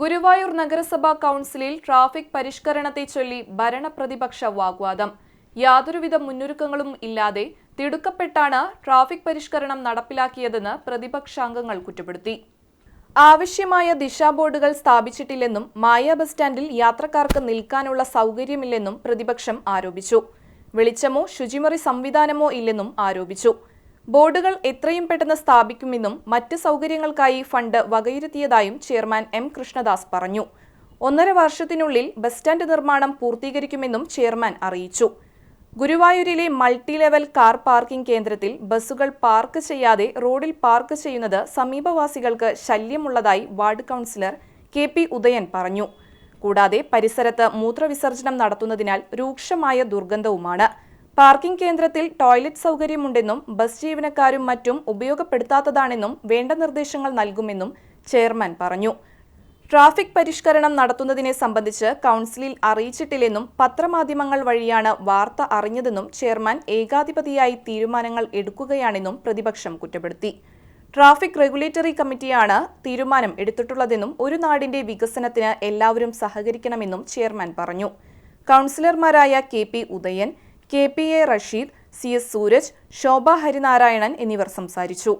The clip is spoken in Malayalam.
ഗുരുവായൂർ നഗരസഭാ കൗൺസിലിൽ ട്രാഫിക് പരിഷ്കരണത്തെ ചൊല്ലി ഭരണപ്രതിപക്ഷ വാഗ്വാദം. യാതൊരുവിധ മുന്നൊരുക്കങ്ങളും ഇല്ലാതെ തിടുക്കപ്പെട്ടാണ് ട്രാഫിക് പരിഷ്കരണം നടപ്പിലാക്കിയതെന്ന് പ്രതിപക്ഷാംഗങ്ങൾ കുറ്റപ്പെടുത്തി. ആവശ്യമായ ദിശാബോർഡുകൾ സ്ഥാപിച്ചിട്ടില്ലെന്നും മായ ബസ് സ്റ്റാൻഡിൽ യാത്രക്കാർക്ക് നിൽക്കാനുള്ള സൗകര്യമില്ലെന്നും പ്രതിപക്ഷം ആരോപിച്ചു. വെളിച്ചമോ ശുചിമുറി സംവിധാനമോ ഇല്ലെന്നും ആരോപിച്ചു. ബോർഡുകൾ എത്രയും പെട്ടെന്ന് സ്ഥാപിക്കുമെന്നും മറ്റ് സൗകര്യങ്ങൾക്കായി ഫണ്ട് വകയിരുത്തിയതായും ചെയർമാൻ എം കൃഷ്ണദാസ് പറഞ്ഞു. ഒന്നര വർഷത്തിനുള്ളിൽ ബസ് സ്റ്റാൻഡ് നിർമ്മാണം പൂർത്തീകരിക്കുമെന്നും ചെയർമാൻ അറിയിച്ചു. ഗുരുവായൂരിലെ മൾട്ടി ലെവൽ കാർ പാർക്കിംഗ് കേന്ദ്രത്തിൽ ബസ്സുകൾ പാർക്ക് ചെയ്യാതെ റോഡിൽ പാർക്ക് ചെയ്യുന്നത് സമീപവാസികൾക്ക് ശല്യമുള്ളതായി ward councillor K P Udayan പറഞ്ഞു. കൂടാതെ പരിസരത്ത് മൂത്രവിസർജനം നടത്തുന്നതിനാൽ രൂക്ഷമായ ദുർഗന്ധവുമാണ്. പാർക്കിംഗ് കേന്ദ്രത്തിൽ ടോയ്ലറ്റ് സൗകര്യമുണ്ടെന്നും ബസ് ജീവനക്കാരും മറ്റും ഉപയോഗപ്പെടുത്താത്തതാണെന്നും വേണ്ട നിർദ്ദേശങ്ങൾ നൽകുമെന്നും ചെയർമാൻ പറഞ്ഞു. ട്രാഫിക് പരിഷ്കരണം നടത്തുന്നതിനെ സംബന്ധിച്ച് കൗൺസിലിൽ അറിയിച്ചിട്ടില്ലെന്നും പത്രമാധ്യമങ്ങൾ വഴിയാണ് വാർത്ത അറിഞ്ഞതെന്നും ചെയർമാൻ ഏകാധിപതിയായി തീരുമാനങ്ങൾ എടുക്കുകയാണെന്നും പ്രതിപക്ഷം കുറ്റപ്പെടുത്തി. ട്രാഫിക് റെഗുലേറ്ററി കമ്മിറ്റിയാണ് തീരുമാനം എടുത്തിട്ടുള്ളതെന്നും ഒരു നാടിന്റെ വികസനത്തിന് എല്ലാവരും സഹകരിക്കണമെന്നും ചെയർമാൻ പറഞ്ഞു. കൗൺസിലർമാരായ K P Udayan K P A Rasheed C S Sooraj Shobha Harinarayanan എന്നിവർ സംസാരിച്ചു.